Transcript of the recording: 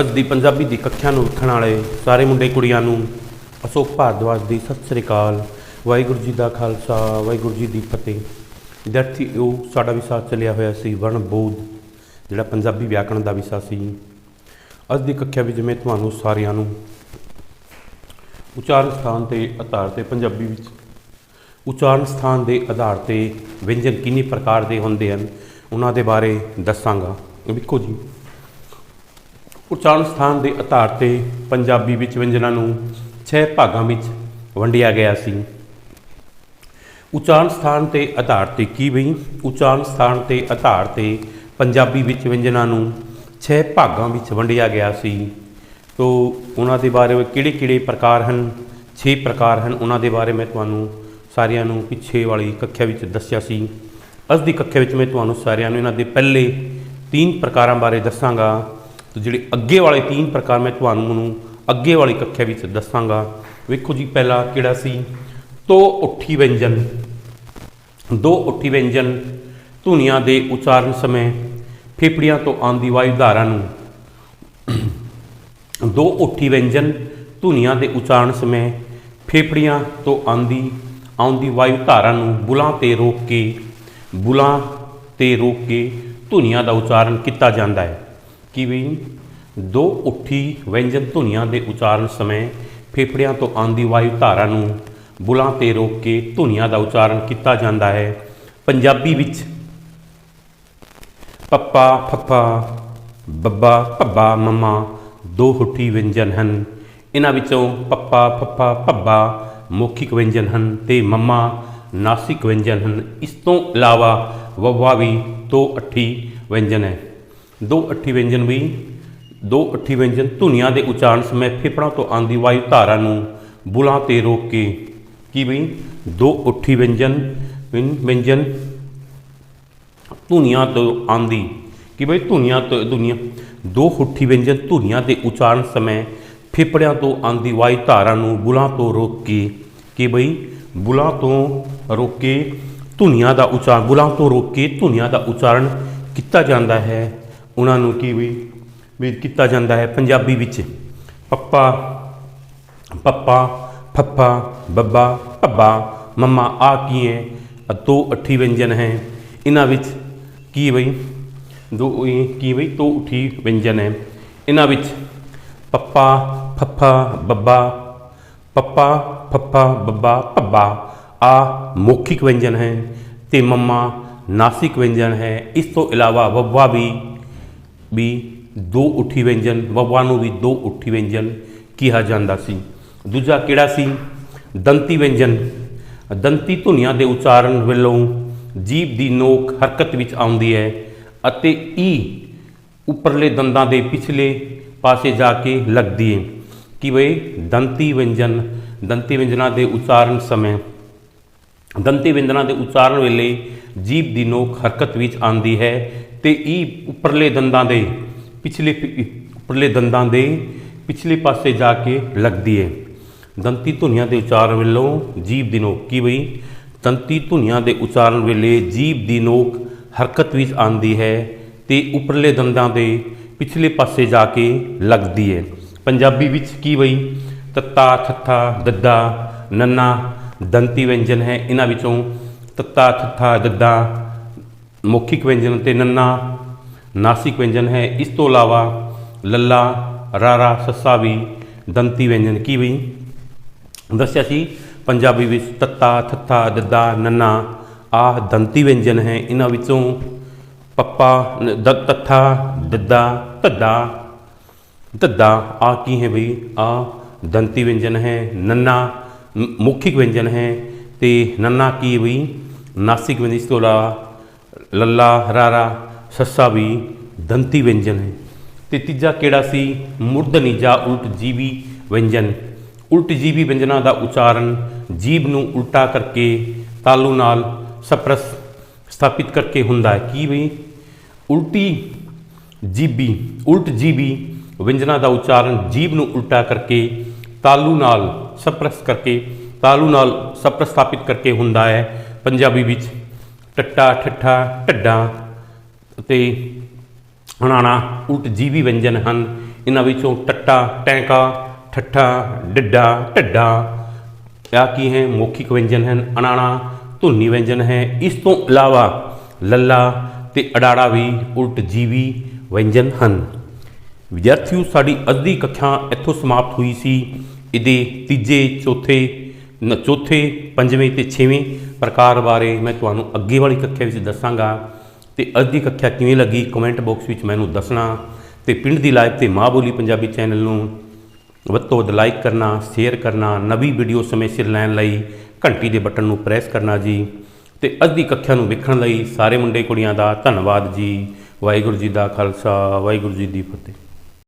ਅੱਜ ਦੀ ਪੰਜਾਬੀ ਦੀ ਕੱਖਿਆ ਨੂੰ ਵੇਖਣ ਵਾਲੇ ਸਾਰੇ ਮੁੰਡੇ ਕੁੜੀਆਂ ਨੂੰ ਅਸ਼ੋਕ ਭਾਰਦਵਾਜ ਦੀ ਸਤਿ ਸ੍ਰੀ ਅਕਾਲ, ਵਾਹਿਗੁਰੂ ਜੀ ਦਾ ਖਾਲਸਾ, ਵਾਹਿਗੁਰੂ ਜੀ ਦੀ ਫਤਿਹ। ਵਿਦਿਆਰਥੀ, ਉਹ ਸਾਡਾ ਵਿਸ਼ਾ ਚੱਲਿਆ ਹੋਇਆ ਸੀ, ਵਰਣ ਬੋਧ, ਜਿਹੜਾ ਪੰਜਾਬੀ ਵਿਆਕਰਣ ਦਾ ਵਿਸ਼ਾ ਸੀ। ਅੱਜ ਦੀ ਕੱਖਿਆ ਵਿੱਚ ਮੈਂ ਤੁਹਾਨੂੰ ਸਾਰਿਆਂ ਨੂੰ ਉਚਾਰਨ ਸਥਾਨ ਤੇ ਆਧਾਰ ਤੇ ਪੰਜਾਬੀ ਵਿੱਚ, ਉਚਾਰਨ ਸਥਾਨ ਦੇ ਆਧਾਰ ਤੇ ਵਿਅੰਜਨ ਕਿੰਨੇ ਪ੍ਰਕਾਰ ਦੇ ਹੁੰਦੇ ਹਨ, ਉਹਨਾਂ ਦੇ ਬਾਰੇ ਦੱਸਾਂਗਾ। ਵੇਖੋ ਜੀ ਉਚਾਰਨ ਸਥਾਨ ਦੇ ਆਧਾਰ ਤੇ ਪੰਜਾਬੀ ਵਿੱਚ ਵਿਅੰਜਨਾਂ ਨੂੰ 6 ਭਾਗਾਂ ਵਿੱਚ ਵੰਡਿਆ ਗਿਆ ਸੀ। ਉਚਾਰਨ ਸਥਾਨ ਤੇ ਆਧਾਰ ਤੇ ਕੀ ਬਈ ਉਚਾਰਨ ਸਥਾਨ ਤੇ ਆਧਾਰ ਤੇ ਪੰਜਾਬੀ ਵਿੱਚ ਵਿਅੰਜਨਾਂ ਨੂੰ 6 ਭਾਗਾਂ ਵਿੱਚ ਵੰਡਿਆ ਗਿਆ ਸੀ। ਤੋ ਉਹਨਾਂ ਦੇ ਬਾਰੇ ਕਿਹੜੇ ਕਿਹੜੇ ਪ੍ਰਕਾਰ ਹਨ? 6 ਪ੍ਰਕਾਰ ਹਨ। ਉਹਨਾਂ ਦੇ ਬਾਰੇ ਮੈਂ ਤੁਹਾਨੂੰ ਸਾਰਿਆਂ ਨੂੰ ਪਿੱਛੇ ਵਾਲੀ ਕੱਖਿਆ ਵਿੱਚ ਦੱਸਿਆ ਸੀ। ਅੱਜ ਦੀ ਕੱਖਿਆ ਵਿੱਚ ਮੈਂ ਤੁਹਾਨੂੰ ਸਾਰਿਆਂ ਨੂੰ ਇਹਨਾਂ ਦੇ ਪਹਿਲੇ ਤਿੰਨ ਪ੍ਰਕਾਰਾਂ ਬਾਰੇ ਦੱਸਾਂਗਾ। ਤੇ ਜਿਹੜੇ ਅੱਗੇ ਵਾਲੇ ਤਿੰਨ ਪ੍ਰਕਾਰ ਮੈਂ ਤੁਹਾਨੂੰ ਨੂੰ ਅੱਗੇ ਵਾਲੀ ਕੱਖਿਆ ਵਿੱਚ ਦੱਸਾਂਗਾ। ਵੇਖੋ ਜੀ ਪਹਿਲਾ ਕਿਹੜਾ ਸੀ? ਤੋ ਉੱਠੀ ਵਿਅੰਜਨ। ਦੋ ਉੱਠੀ ਵਿਅੰਜਨ, ਧੁਨੀਆਂ ਦੇ ਉਚਾਰਨ ਸਮੇਂ, ਫੇਫੜੀਆਂ ਤੋਂ ਆਉਂਦੀ ਵਾਯੂ ਧਾਰਾ ਨੂੰ। ਦੋ ਉੱਠੀ ਵਿਅੰਜਨ, ਧੁਨੀਆਂ ਦੇ ਉਚਾਰਨ ਸਮੇਂ, ਫੇਫੜੀਆਂ ਤੋਂ ਆਉਂਦੀ ਆਉਂਦੀ ਵਾਯੂ ਧਾਰਾ ਨੂੰ ਬੁਲਾਂ ਤੇ ਰੋਕ ਕੇ, ਬੁਲਾਂ ਤੇ ਰੋਕ ਕੇ ਧੁਨੀਆਂ ਦਾ ਉਚਾਰਨ ਕੀਤਾ ਜਾਂਦਾ ਹੈ। ਕਿਵੇਂ ਦੋ ਉੱਠੀ ਵਿਅੰਜਨ ਧੁਨੀਆਂ ਦੇ ਉਚਾਰਨ ਸਮੇਂ ਫੇਫੜਿਆਂ ਤੋਂ ਆਉਂਦੀ ਵਾਯੂ ਧਾਰਾ ਨੂੰ ਬੁਲਾਂ ਤੇ ਰੋਕ ਕੇ ਧੁਨੀਆਂ ਦਾ ਉਚਾਰਨ ਕੀਤਾ ਜਾਂਦਾ ਹੈ। ਪੰਜਾਬੀ ਵਿੱਚ ਪੱਪਾ, ਫੱਫਾ, ਬੱਬਾ, ਭੱਬਾ, ਮਮਾ ਦੋ ਹੁੱਠੀ ਵਿਅੰਜਨ ਹਨ। ਇਹਨਾਂ ਵਿੱਚੋਂ ਪੱਪਾ, ਫੱਫਾ, ਭੱਬਾ ਮੌਖਿਕ ਵਿਅੰਜਨ ਹਨ ਤੇ ਮਮਾ ਨਾਸਿਕ ਵਿਅੰਜਨ ਹਨ। ਇਸ ਤੋਂ ਇਲਾਵਾ ਵੱਵਾ ਵੀ ਦੋ ਅੱਠੀ ਵਿਅੰਜਨ ਹੈ। ਦੋ ਅੱਠੀ ਵਿਅੰਜਨ ਵੀ, ਦੋ ਅੱਠੀ ਵਿਅੰਜਨ ਧੁਨੀਆਂ ਦੇ ਉਚਾਰਨ ਸਮੇਂ ਫੇਫੜਾਂ ਤੋਂ ਆਉਂਦੀ ਵਾਯੂ ਧਾਰਾ ਨੂੰ ਬੁਲਾਂ ਤੇ ਰੋਕ ਕੇ ਕੀ ਬਈ? ਦੋ ਉੱਠੀ ਵਿਅੰਜਨ ਵਿਅੰ- ਵਿਅੰਜਨ ਧੁਨੀਆਂ ਤੋਂ ਆਂਦੀ। ਕਿ ਬਈ? ਧੁਨੀਆਂ ਤੋਂ ਦੁਨੀਆ ਦੋ ਹੁੱਠੀ ਵਿਅੰਜਨ ਧੁਨੀਆਂ ਦੇ ਉਚਾਰਨ ਸਮੇਂ ਫੇਫੜਿਆਂ ਤੋਂ ਆਂਦੀ ਵਾਯੂ ਧਾਰਾ ਨੂੰ ਬੁਲਾਂ ਤੋਂ ਰੋਕ ਕੇ ਕਿ ਬਈ? ਬੁਲਾਂ ਤੋਂ ਰੋਕ ਕੇ ਧੁਨੀਆਂ ਦਾ ਉਚਾਰਨ, ਬੁਲਾਂ ਤੋਂ ਰੋਕ ਕੇ ਧੁਨੀਆਂ ਦਾ ਉਚਾਰਨ ਕੀਤਾ ਜਾਂਦਾ ਹੈ। ਉਹਨਾਂ ਨੂੰ ਕੀ ਬਈ ਵੀ ਕੀਤਾ ਜਾਂਦਾ ਹੈ ਪੰਜਾਬੀ ਵਿੱਚ। ਪੱਪਾ ਪੱਪਾ, ਫੱਫਾ, ਬੱਬਾ, ਭੱਬਾ, ਮੰਮਾ, ਆ ਕੀ ਹੈ? ਤੋ ਦੋ ਵਿਅੰਜਨ ਹੈ। ਇਹਨਾਂ ਵਿੱਚ ਕੀ ਬਈ? ਦੋ ਕੀ ਬਈ? ਦੋ ਉੱਠੀ ਵਿਅੰਜਨ ਹੈ। ਇਹਨਾਂ ਵਿੱਚ ਪੱਪਾ, ਫੱਫਾ, ਬੱਬਾ, ਪੱਪਾ, ਫੱਫਾ, ਬੱਬਾ, ਭੱਬਾ, ਆ ਮੌਖਿਕ ਵਿਅੰਜਨ ਹੈ ਤੇ ਮੰਮਾ ਨਾਸਿਕ ਵਿਅੰਜਨ ਹੈ। ਇਸ ਤੋਂ ਇਲਾਵਾ ਬੱਬਾ ਵੀ ਵੀ ਦੋ ਉੱਠੀ ਵਿਅੰਜਨ ਵੱਵਾ ਨੂੰ ਵੀ ਦੋ ਉੱਠੀ ਵਿਅੰਜਨ ਕਿਹਾ ਜਾਂਦਾ ਸੀ। ਦੂਜਾ ਕਿਹੜਾ ਸੀ? ਦੰਤੀ ਵਿਅੰਜਨ। ਦੰਤੀ ਧੁਨੀਆਂ ਦੇ ਉਚਾਰਨ ਵੱਲੋਂ ਜੀਭ ਦੀ ਨੋਕ ਹਰਕਤ ਵਿੱਚ ਆਉਂਦੀ ਹੈ ਅਤੇ ਈ ਉੱਪਰਲੇ ਦੰਦਾਂ ਦੇ ਪਿਛਲੇ ਪਾਸੇ ਜਾ ਕੇ ਲੱਗਦੀ ਹੈ। ਕਿ ਬਈ? ਦੰਤੀ ਵਿਅੰਜਨ। ਦੰਤੀ ਵਿਅੰਜਨਾਂ ਦੇ ਉਚਾਰਨ ਸਮੇਂ ਦੰਤੀ ਵਿਅੰਜਨਾਂ ਦੇ ਉਚਾਰਨ ਵੇਲੇ ਜੀਭ ਦੀ ਨੋਕ ਹਰਕਤ ਵਿੱਚ ਆਉਂਦੀ ਹੈ ਤੇ ਇਹ ਉੱਪਰਲੇ ਦੰਦਾਂ ਦੇ, ਪਿਛਲੇ ਪ- ਉੱਪਰਲੇ ਦੰਦਾਂ ਦੇ ਪਿਛਲੇ ਪਾਸੇ ਜਾ ਕੇ ਲੱਗਦੀ ਹੈ ਦੰਤੀ ਧੁਨੀਆਂ ਦੇ ਉਚਾਰਨ ਵੇਲੋਂ ਜੀਭ ਦੀ ਨੋਕ ਕੀ ਬਈ? ਦੰਤੀ ਧੁਨੀਆਂ ਦੇ ਉਚਾਰਨ ਵੇਲੇ ਜੀਭ ਦੀ ਨੋਕ ਹਰਕਤ ਵਿੱਚ ਆਉਂਦੀ ਹੈ ਤੇ ਉੱਪਰਲੇ ਦੰਦਾਂ ਦੇ ਪਿਛਲੇ ਪਾਸੇ ਜਾ ਕੇ ਲੱਗਦੀ ਹੈ ਪੰਜਾਬੀ ਵਿੱਚ ਕੀ ਬਈ? ਤੱਤਾ, ਥੱਥਾ, ਦੱਦਾ, ਨੰਨਾ, ਦੰਤੀ ਵਿਅੰਜਨ ਹੈ। ਇਹਨਾਂ ਵਿੱਚੋਂ ਤੱਤਾ, ਥੱਥਾ, ਦੱਦਾ ਮੌਖਿਕ ਵਿਅੰਜਨ ਤੇ ਨੰਨਾ, ਨਾਸਿਕ ਵਿਅੰਜਨ ਹੈ। ਇਸ ਤੋਂ ਇਲਾਵਾ ਲੱਲਾ, ਰਾਰਾ, ਸੱਸਾ ਵੀ ਦੰਤੀ ਵਿਅੰਜਨ। ਕੀ ਬਈ ਦੱਸਿਆ ਸੀ, ਪੰਜਾਬੀ ਵਿੱਚ ਤੱਤਾ, ਥੱਥਾ, ਦੱਦਾ, ਨੰਨਾ, ਆਹ ਦੰਤੀ ਵਿਅੰਜਨ ਹੈ। ਇਹਨਾਂ ਵਿੱਚੋਂ ਪੱਪਾ, ਦ, ਤੱਥਾ, ਦੱਦਾ, ਧੱਦਾ ਧੱਦਾ ਆ ਕੀ ਹੈ ਬਈ? ਆ ਦੰਤੀ ਵਿਅੰਜਨ ਹੈ, ਨੰਨਾ, ਮ- ਵਿਅੰਜਨ ਹੈ। ਤੇ ਨੰਨਾ ਕੀ ਬਈ? ਨਾਸਿਕ ਵਿਅੰਜਨ। ਇਸ ਤੋਂ ਇਲਾਵਾ ਲੱਲਾ, ਹਰਾਰਾ, ਸੱਸਾ ਵੀ ਦੰਤੀ ਵਿਅੰਜਨ ਹੈ। ਤੇ ਤੀਜਾ ਕਿਹੜਾ ਸੀ? ਮੁਰਦਨੀ ਜਾਂ ਉਲਟ ਜੀਵੀ ਵਿਅੰਜਨ। ਉਲਟ ਜੀਵੀ ਵਿਅੰਜਨਾਂ ਦਾ ਉਚਾਰਨ ਜੀਭ ਨੂੰ ਉਲਟਾ ਕਰਕੇ ਤਾਲੂ ਨਾਲ ਸਪਰਸ ਸਥਾਪਿਤ ਕਰਕੇ ਹੁੰਦਾ ਹੈ। ਕੀ ਵੀ ਉਲਟੀ ਜੀਬੀ, ਉਲਟ ਜੀਬੀ ਵਿਅੰਜਨਾਂ ਦਾ ਉਚਾਰਨ ਜੀਭ ਨੂੰ ਉਲਟਾ ਕਰਕੇ ਤਾਲੂ ਨਾਲ ਸਪਰਸ ਕਰਕੇ, ਤਾਲੂ ਨਾਲ ਸਪਰਸ ਸਥਾਪਿਤ ਕਰਕੇ ਹੁੰਦਾ ਹੈ। ਪੰਜਾਬੀ ਵਿੱਚ ਟੱਟਾ, ਠੱਠਾ, ਢੱਡਾ ਅਤੇ ਹਣਾਣਾ ਉਲਟ ਜੀਵੀ ਵਿਅੰਜਨ ਹਨ। ਇਹਨਾਂ ਵਿੱਚੋਂ ਟੱਟਾ, ਟੈਂਕਾ, ਠੱਠਾ, ਡਿੱਡਾ, ਢੱਡਾ ਆ ਕੀ ਹੈ? ਮੌਖਿਕ ਵਿਅੰਜਨ ਹਨ। ਅਣਾਣਾ ਧੁਨੀ ਵਿਅੰਜਨ ਹੈ। ਇਸ ਤੋਂ ਇਲਾਵਾ ਲੱਲਾ ਤੇ ਅਡਾੜਾ ਵੀ ਉਲਟ ਜੀਵੀ ਵਿਅੰਜਨ ਹਨ। ਵਿਦਿਆਰਥੀਓ, ਸਾਡੀ ਅੱਧੀ ਦੀ ਇੱਥੋਂ ਸਮਾਪਤ ਹੋਈ ਸੀ। ਇਹਦੇ ਤੀਜੇ, ਚੌਥੇ, ਨ, ਚੌਥੇ, ਪੰਜਵੇਂ ਤੇ ਛੇਵੇਂ ਪ੍ਰਕਾਰ ਬਾਰੇ ਮੈਂ ਤੁਹਾਨੂੰ ਅੱਗੇ ਵਾਲੀ ਕੱਖਿਆ ਵਿੱਚ ਦੱਸਾਂਗਾ ਤੇ ਅੱਜ ਦੀ ਕੱਖਿਆ ਕਿਵੇਂ ਲੱਗੀ ਕਮੈਂਟ ਬਾਕਸ ਵਿੱਚ ਮੈਨੂੰ ਦੱਸਣਾ ਤੇ ਪਿੰਡ ਦੀ ਲਾਈਵ ਤੇ ਮਾਂ ਬੋਲੀ ਪੰਜਾਬੀ ਚੈਨਲ ਨੂੰ ਵੱਤੋ ਵੱਧ ਲਾਈਕ ਕਰਨਾ ਸ਼ੇਅਰ ਕਰਨਾ, ਨਵੀਂ ਵੀਡੀਓ ਸਮੇਂ ਸਿਰ ਲੈਣ ਲਈ ਘੰਟੀ ਦੇ ਬਟਨ ਨੂੰ ਪ੍ਰੈਸ ਕਰਨਾ ਜੀ ਤੇ ਅੱਜ ਦੀ ਕੱਖਿਆ ਨੂੰ ਵੇਖਣ ਲਈ ਸਾਰੇ ਮੁੰਡੇ ਕੁੜੀਆਂ ਦਾ ਧੰਨਵਾਦ ਜੀ। ਵਾਹਿਗੁਰੂ ਜੀ ਦਾ ਖਾਲਸਾ, ਵਾਹਿਗੁਰੂ ਜੀ ਦੀ ਫਤਿਹ।